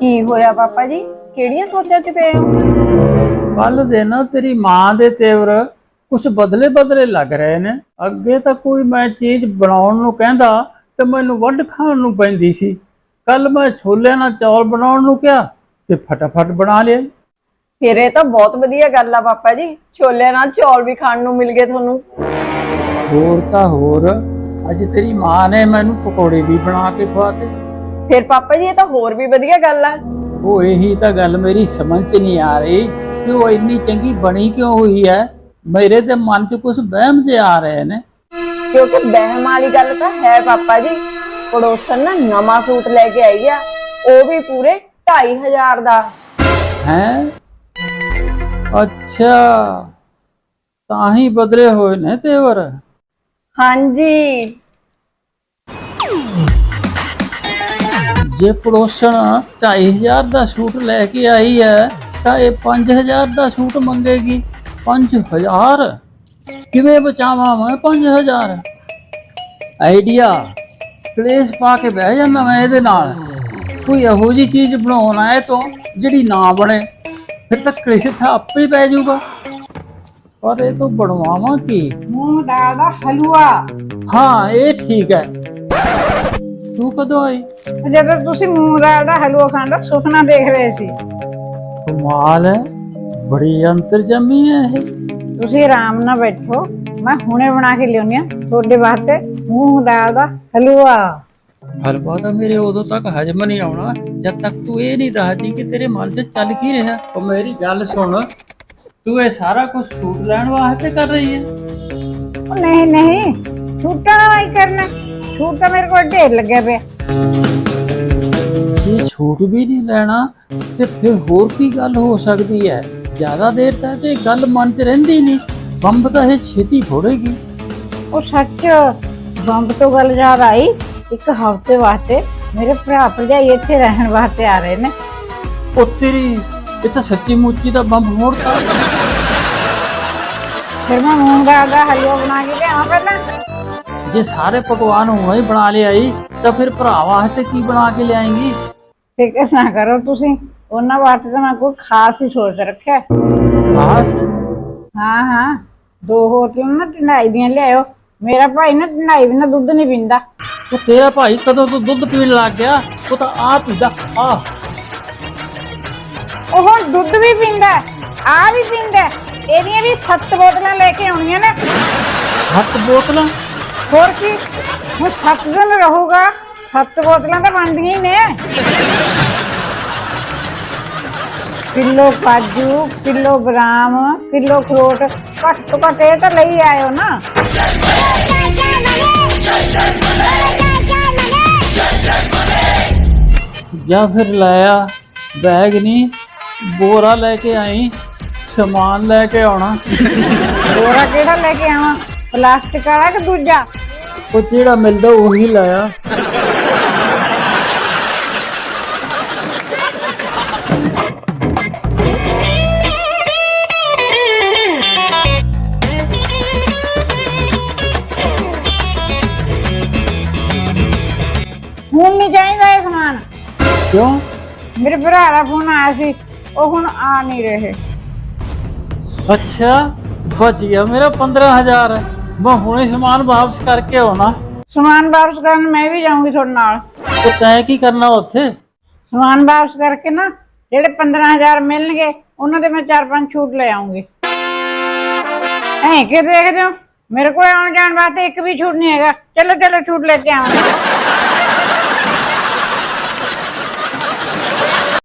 ਕੀ ਹੋਇਆ ਪਾਪਾ ਜੀ? ਕਿਹੜੀਆਂ ਸੋਚਾਂ 'ਚ ਪਏ ਹੋ? ਕੱਲ ਦੇ ਨਾ ਤੇਰੀ ਮਾਂ ਦੇ ਤੇਵਰ ਕੁਝ ਬਦਲੇ ਬਦਲੇ ਲੱਗ ਰਹੇ ਨੇ। ਅੱਗੇ ਤਾਂ ਕੋਈ ਮੈਂ ਚੀਜ਼ ਬਣਾਉਣ ਨੂੰ ਕਹਿੰਦਾ ਤੇ ਮੈਨੂੰ ਵੱਢ ਖਾਣ ਨੂੰ ਪੈਂਦੀ ਸੀ। ਕੱਲ ਮੈਂ ਛੋਲੇ ਨਾਲ ਚੌਲ ਬਣਾਉਣ ਨੂੰ ਕਿਹਾ ਤੇ ਫਟਾਫਟ ਬਣਾ ਲਿਆ। ਫਿਰ ਇਹ ਤਾਂ ਬਹੁਤ ਵਧੀਆ ਗੱਲ ਆ ਪਾਪਾ ਜੀ। ਛੋਲਿਆਂ ਨਾਲ ਚੌਲ ਵੀ ਖਾਣ ਨੂੰ ਮਿਲ ਗਏ ਤੁਹਾਨੂੰ। ਹੋਰ ਤਾਂ ਹੋਰ। ਅੱਜ ਤੇਰੀ ਮਾਂ ਨੇ ਮੈਨੂੰ ਪਕੌੜੇ ਵੀ ਬਣਾ ਕੇ ਖਵਾਤੇ ਫਿਰ ਪਾਪਾ ਜੀ ਇਹ ਤਾਂ ਹੋਰ ਵੀ ਵਧੀਆ ਗੱਲ ਆ। ਉਹ ਇਹੀ ਤਾਂ ਗੱਲ ਮੇਰੀ ਸਮਝ 'ਚ ਨਹੀਂ ਆ ਰਹੀ ਕਿ ਉਹ ਇੰਨੀ ਚੰਗੀ ਬਣੀ ਕਿਉਂ ਹੋਈ ਹੈ? ਮੇਰੇ ਤੇ ਮਨ 'ਚ ਕੁਝ ਵਹਿਮ ਜਿਹੇ ਆ ਰਹੇ ਨੇ। ਕਿਉਂਕਿ ਬਹਿਮ ਵਾਲੀ ਗੱਲ ਤਾਂ ਹੈ ਪਾਪਾ ਜੀ। ਪੜੋਸਨ ਨਾ ਨਵਾਂ ਸੂਟ ਲੈ ਕੇ ਆਈ ਆ ਉਹ ਵੀ ਪੂਰੇ 2500 ਦਾ। ਹੈ? ਅੱਛਾ। ਤਾਂ ਹੀ ਬਦਲੇ ਹੋਏ ਨੇ ਤੇਵਰ। ਹਾਂਜੀ। ਜੇ ਪੜੋਸਣ 2500 ਦਾ ਸੂਟ ਲੈ ਕੇ ਆਈ ਹੈ, ਤਾਂ ਇਹ 5000 ਦਾ ਸੂਟ ਮੰਗੇਗੀ। 5000 ਕਿਵੇਂ ਬਚਾਵਾਂ ਮੈਂ 5000 ਆਈਡੀਆ। ਕਲੇਸ਼ ਪਾ ਕੇ ਬਹਿ ਜਾਂਦਾ ਮੈਂ ਇਹਦੇ ਨਾਲ। ਕੋਈ ਇਹੋ ਜੀ ਚੀਜ਼ ਬਣਾਉਣਾ ਹੈ ਤੋਂ ਜਿਹੜੀ ਨਾ ਬਣੇ, ਫਿਰ ਤਾਂ ਕਲੇਸ਼ ਤਾਂ ਆਪੇ ਪੈ ਜਾਊਗਾ। ਪਰ ਇਹ ਤੋਂ ਬਣਵਾਵਾਂ ਕੀ? ਮੂੰਗ ਦਾਲ ਦਾ ਹਲਵਾ। ਹਾਂ ਇਹ ਠੀਕ ਹੈ। ਤੂੰ ਕਦੋਂ ਆਈ? ਜਦੋਂ ਤੁਸੀਂ ਮੂੰਗ ਦਾਲ ਦਾ ਹਲਵਾ ਖਾਣ ਦਾ ਸੁਪਨਾ ਦੇਖ ਰਹੇ ਸੀ। ਕਮਾਲ ਹੈ। ਬੜੀ ਅੰਤਰਜਮੀ ਹੈ ਇਹ। ਤੁਸੀਂ ਆਰਾਮ ਨਾਲ ਬੈਠੋ। ਮੈਂ ਹੁਣੇ ਬਣਾ ਕੇ ਲਿਆਉਣੀ ਆ ਤੁਹਾਡੇ ਵਾਸਤੇ ਮੂੰਗ ਦਾਲ ਦਾ ਹਲਵਾ। ਹਲਵਾ ਤਾਂ ਮੇਰੇ ਉਦੋਂ ਤੱਕ ਹਜਮ ਨਹੀਂ ਆਉਣਾ। ਜਦ ਤੱਕ ਤੂੰ ਇਹ ਨਹੀਂ ਦੱਸਦੀ ਕਿ ਤੇਰੇ ਮਨ 'ਚ ਚੱਲ ਕੀ ਰਿਹਾ। ਉਹ ਮੇਰੀ ਗੱਲ ਸੁਣ। ਤੂੰ ਇਹ ਸਾਰਾ ਕੁਝ ਸੂਟ ਲੈਣ ਵਾਸਤੇ ਕਰ ਰਹੀ ਹੈ? ਉਹ ਨਹੀਂ ਨਹੀਂ। ਛੂਟਾ ਨਹੀਂ ਕਰਨਾ। ਛੂਟ ਤਾਂ ਮੇਰੇ ਕੋਲ ਢੇਰ ਲੱਗਿਆ ਪਿਆ। ਜੇ ਛੂਟ ਵੀ ਨਹੀਂ ਲੈਣਾ ਤੇ ਫਿਰ ਹੋਰ ਕੀ ਗੱਲ ਹੋ ਸਕਦੀ ਹੈ? ਜ਼ਿਆਦਾ ਦੇਰ ਤੱਕ ਇਹ ਗੱਲ ਮਨ 'ਚ ਰਹਿੰਦੀ ਨਹੀਂ। ਬੰਬ ਤਾਂ ਇਹ ਛੇਤੀ ਫੋੜੇਗੀ। ਉਹ ਸੱਚ ਬੰਬ ਤੋਂ ਗੱਲ ਯਾਦ ਆਈ? ਇੱਕ ਹਫ਼ਤੇ ਵਾਸਤੇ ਮੇਰੇ ਭਰਾ ਭਰਜਾਈ ਇੱਥੇ ਰਹਿਣ ਵਾਸਤੇ ਆ ਰਹੇ ਨੇ। ਉਹ ਤੇਰੀ ਇਹ ਤਾਂ ਸੱਚੀ ਮੁੱਚੀ ਦਾ ਬੰਬ ਮੋੜਤਾ। ਫਿਰ ਮੈਂ ਮੂੰਗ ਦਾਲ ਦਾ ਹਲਵਾ ਬਣਾ ਕੇ ਲਿਆਵਾਂ ਪਹਿਲਾਂ। ਜੇ ਸਾਰੇ ਪਕਵਾਨ ਹੁਣੇ ਹੀ ਬਣਾ ਲਿਆਈ ਤਾਂ ਫਿਰ ਭਰਾ ਵਾਸਤੇ ਕੀ ਬਣਾ ਕੇ ਲਿਆਏਂਗੀ? ਫਿਕਰ ਨਾ ਕਰੋ ਤੁਸੀਂ ਉਹਨਾਂ ਵਾਸਤੇ ਤਾਂ ਮੈਂ ਕੋਈ ਖਾਸ ਹੀ ਸੋਚ ਰੱਖਿਆ। ਹੈ। ਖਾਸ? ਹਾਂ ਹਾਂ ਦੋ ਹੋਟਲ ਨਾ ਢੰਡਾਈ ਦੀਆਂ ਲਿਆਇਓ। ਮੇਰਾ ਭਾਈ ਨਾ ਢੰਡਾਈ ਬਿਨਾ ਦੁੱਧ ਨਹੀਂ ਪੀਂਦਾ। ਉਹ ਤੇਰਾ ਭਾਈ ਕਦੋਂ ਤੋਂ ਦੁੱਧ ਪੀਣ ਲੱਗ ਗਿਆ? ਉਹ ਤਾਂ ਆ ਪੀਂਦਾ ਆ ਉਹ ਹੁਣ ਦੁੱਧ ਵੀ ਪੀਂਦਾ ਆ ਵੀ ਪੀਂਦਾ। ਇਹਦੀਆਂ ਵੀ ਸੱਤ ਬੋਤਲਾਂ ਲੈ ਕੇ ਆਉਣੀਆਂ ਨੇ। ਸੱਤ ਬੋਤਲਾਂ? ਹੋਰ ਕੀ? ਹੁਣ ਸੱਤ ਦਿਨ ਰਹੂਗਾ ਸੱਤ ਬੋਤਲਾਂ ਤਾਂ ਬਣਦੀਆਂ ਹੀ ਨੇ। ਕਿਲੋ ਕਾਜੂ ਕਿਲੋ ਬਦਾਮ ਕਿਲੋ ਅਖਰੋਟ ਘੱਟ ਤੋਂ ਘੱਟ ਇਹ ਤਾਂ ਲਈ ਆਇਓ ਨਾ। ਜਾਂ ਫਿਰ ਲਾਇਆ ਬੈਗ ਨਹੀਂ ਬੋਰਾ ਲੈ ਕੇ ਆਈ। ਸਮਾਨ ਲੈ ਕੇ ਆਉਣਾ। ਦੋਰਾ ਕਿਹੜਾ ਲੈ ਕੇ ਆਵਾਂ? ਪਲਾਸਟਿਕ ਵਾਲਾ ਕਿ ਦੂਜਾ? ਉਹ ਜਿਹੜਾ ਮਿਲਦਾ ਉਹੀ ਲਾਇਆ। ਹੁਣ ਨਹੀਂ ਚਾਹੀਦਾ ਇਹ ਸਮਾਨ। ਕਿਉਂ? ਮੇਰੇ ਭਰਾ ਦਾ ਫੋਨ ਆਇਆ ਸੀ ਉਹ ਹੁਣ ਆ ਨਹੀਂ ਰਹੇ। ਅੱਛਾ ਬਚ ਗਿਆ ਮੇਰਾ 15000 ਮੈਂ ਹੁਣੇ ਸਮਾਨ ਵਾਪਸ ਕਰਕੇ ਆਉਣਾ। ਸਮਾਨ ਵਾਪਸ ਕਰਨ ਮੈਂ ਵੀ ਜਾਊਂਗੀ ਤੁਹਾਡੇ ਨਾਲ। ਤੇ ਤੈਂ ਕੀ ਕਰਨਾ ਉੱਥੇ? ਸਮਾਨ ਵਾਪਸ ਕਰਕੇ ਨਾ ਜਿਹੜੇ 15000 ਮਿਲਣਗੇ ਉਹਨਾਂ ਦੇ ਮੈਂ 4-5 ਛੂਟ ਲੈ ਆਉਂਗੀ ਐਂ ਕਿ ਦੇਖਦੇ ਹੋ? ਮੇਰੇ ਕੋਲ ਆਉਣ ਜਾਣ ਵਾਸਤੇ ਇੱਕ ਵੀ ਛੂਟ ਨਹੀਂ ਹੈਗਾ। ਚਲੋ ਚਲੋ ਛੂਟ ਲੈ ਕੇ ਆਵਾਂਗੇ।